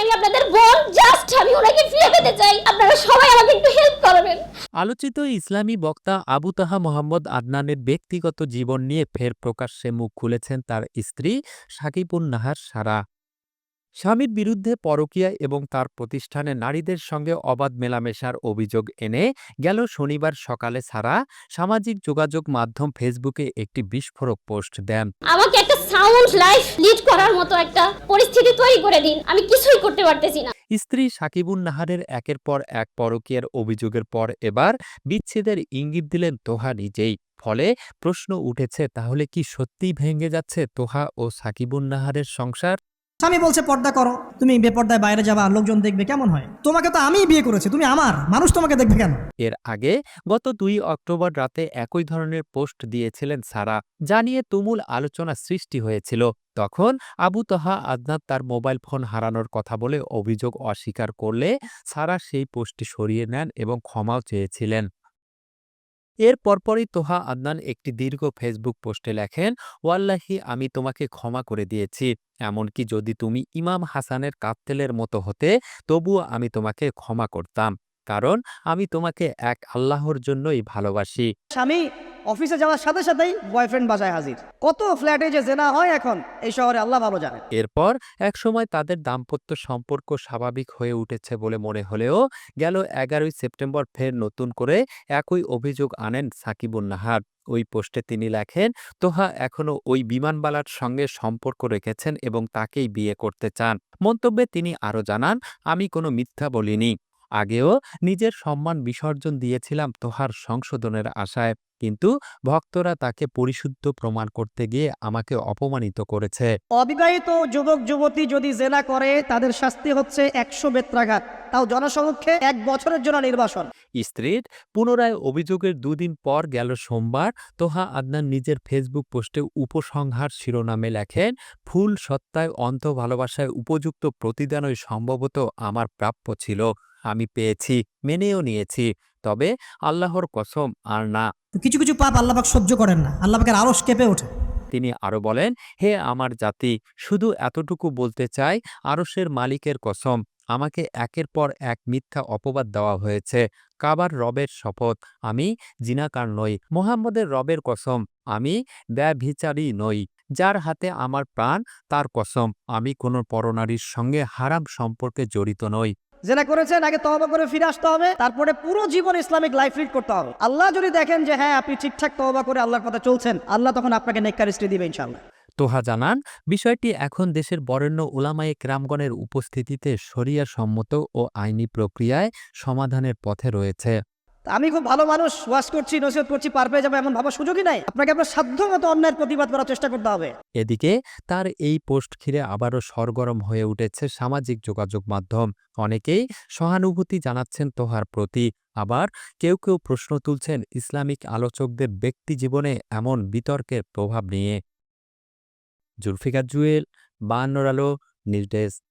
আমি আপনাদের বোন জাস্ট আমি ওনাকে ফিরে পেতে চাই। আপনারা সবাই আমাকে একটু হেল্প করবেন। আলোচিত ইসলামী বক্তা আবু তাহা মোহাম্মদ আদনানের ব্যক্তিগত জীবন নিয়ে ফের প্রকাশ্যে মুখ খুলেছেন তার স্ত্রী সাকিবুন নাহার সারা। স্বামীর বিরুদ্ধে পরকীয়া এবং তার প্রতিষ্ঠানে নারীদের সঙ্গে অবাধ মেলামেশার অভিযোগ এনে গেল শনিবার সকালে সারা সামাজিক যোগাযোগ মাধ্যম ফেসবুকে একটি বিস্ফোরক পোস্ট দেন। আমাকে সাউন্ড লাইফ লিড করার মতো একটা পরিস্থিতি তৈরি করে দিন। আমি কিছুই করতে পারতেছি না। স্ত্রী সাকিবুন নাহারের একের পর এক পরকীয়ার অভিযোগের পর এবার বিচ্ছেদের ইঙ্গিত দিলেন তোহা নিজেই। ফলে প্রশ্ন উঠেছে, তাহলে কি সত্যিই ভেঙে যাচ্ছে তোহা ও সাকিবুন নাহারের সংসার? স্বামী বলছে, পর্দা করো। তুমি বেপর্দায় বাইরে যাবা, লোকজন দেখবে, কেমন হয়? তোমাকে তো আমিই বিয়ে করেছি, তুমি আমার। মানুষ তোমাকে দেখবে কেন? এর আগে গত দুই অক্টোবর রাতে একই ধরনের পোস্ট দিয়েছিলেন সারা, জানিয়ে তুমুল আলোচনা সৃষ্টি হয়েছিল। তখন আবু তহা আদনাত তার মোবাইল ফোন হারানোর কথা বলে অভিযোগ অস্বীকার করলে সারা সেই পোস্টটি সরিয়ে নেন এবং ক্ষমাও চেয়েছিলেন। এর পরপরই তোহা আদনান একটি দীর্ঘ ফেসবুক পোস্টে লেখেন, ওয়াল্লাহি, আমি তোমাকে ক্ষমা করে দিয়েছি। এমনকি যদি তুমি ইমাম হাসানের কাত্তেলের মতো হতে, তবুও আমি তোমাকে ক্ষমা করতাম। কারণ আমি তোমাকে এক আল্লাহর জন্যই ভালোবাসি। স্বামী অফিসে যাওয়ার সাথে সাথেই বয়ফ্রেন্ড বাসায় হাজির। কত ফ্ল্যাটে যে জেনা হয় এখন, এই শহরে আল্লাহ ভালো জানে। এরপর একসময় তাদের দাম্পত্য সম্পর্ক স্বাভাবিক হয়ে উঠেছে বলে মনে হলেও গেল এগারোই সেপ্টেম্বর ফের নতুন করে একই অভিযোগ আনেন সাকিবুন নাহার। ওই পোস্টে তিনি লেখেন, তোহা এখনও ওই বিমানবালার সঙ্গে সম্পর্ক রেখেছেন এবং তাকেই বিয়ে করতে চান। মন্তব্যে তিনি আরও জানান, আমি কোনো মিথ্যা বলিনি। আগেও নিজের সম্মান বিসর্জন দিয়েছিলাম তোহার সংশোধনের আশায়। কিন্তু ভক্তরা তাকে পরিশুদ্ধ প্রমাণ করতে গিয়ে আমাকে অপমানিত করেছে। অবিবাহিত যুবক যুবতী যদি জেনা করে তাদের শাস্তি হচ্ছে একশো বেত্রাঘাত। তাও জনসমক্ষে এক বছরের জন্য নির্বাসন। স্ত্রীর পুনরায় অভিযোগের দুদিন পর গেল সোমবার তোহা আদনান নিজের ফেসবুক পোস্টে উপসংহার শিরোনামে লেখেন ফুল সত্তায় অন্ত ভালোবাসায় উপযুক্ত প্রতিদানই সম্ভবত আমার প্রাপ্য ছিল। আমি পেয়েছি মেনেও নিয়েছি। তবে আল্লাহর কসম আর না। কিছু কিছু পাপ আল্লাপাক সহ্য করেন না। আল্লাপাকের আরস কেঁপে ওঠে। তিনি আরও বলেন হে আমার জাতি শুধু এতটুকু বলতে চাই আরশের মালিকের কসম। আমাকে একের পর এক মিথ্যা অপবাদ দেওয়া হয়েছে। কাবার রবের শপথ। আমি জিনাকার নই। মোহাম্মদের রবের কসম। আমি ব্যভিচারী নই। যার হাতে আমার প্রাণ তার কসম। আমি কোনো পরনারীর সঙ্গে হারাম সম্পর্কে জড়িত নই। জেনা করেছেন, আগে তহবা করে ফিরে আসতে হবে, তারপরে পুরো জীবন ইসলামিক লাইফ লিড করতে হবে। আল্লাহ যদি দেখেন যে হ্যাঁ আপনি ঠিকঠাক তহবা করে আল্লাহর কথা চলছেন, আল্লাহ তখন আপনাকে নেককার স্ত্রী দিবে ইনশাল্লাহ তোহা জানান, বিষয়টি এখন দেশের বরেণ্য ওলামায়ে ক্রামগণের উপস্থিতিতে শরিয়া সম্মত ও আইনি প্রক্রিয়ায় সমাধানের পথে রয়েছে। আমি খুব ভালো মানুষ, ওয়াশ করছি, নসিহত করছি, পার পেয়ে যাব, এমন ভাবার সুযোগই নাই। আপনাকে আপনার সাধ্য মতো অন্যায়ের প্রতিবাদ করার চেষ্টা করতে হবে। এদিকে, তার এই পোস্ট ঘিরে আবারও সরগরম হয়ে উঠেছে সামাজিক যোগাযোগ মাধ্যম। অনেকেই সহানুভূতি জানাচ্ছেন তোহার প্রতি। আবার কেউ কেউ প্রশ্ন তুলছেন ইসলামিক আলোচকদের ব্যক্তি জীবনে এমন বিতর্কের প্রভাব নিয়ে। জুলফিকার জুয়েল, বায়ান্নর আলো ডেস্ক।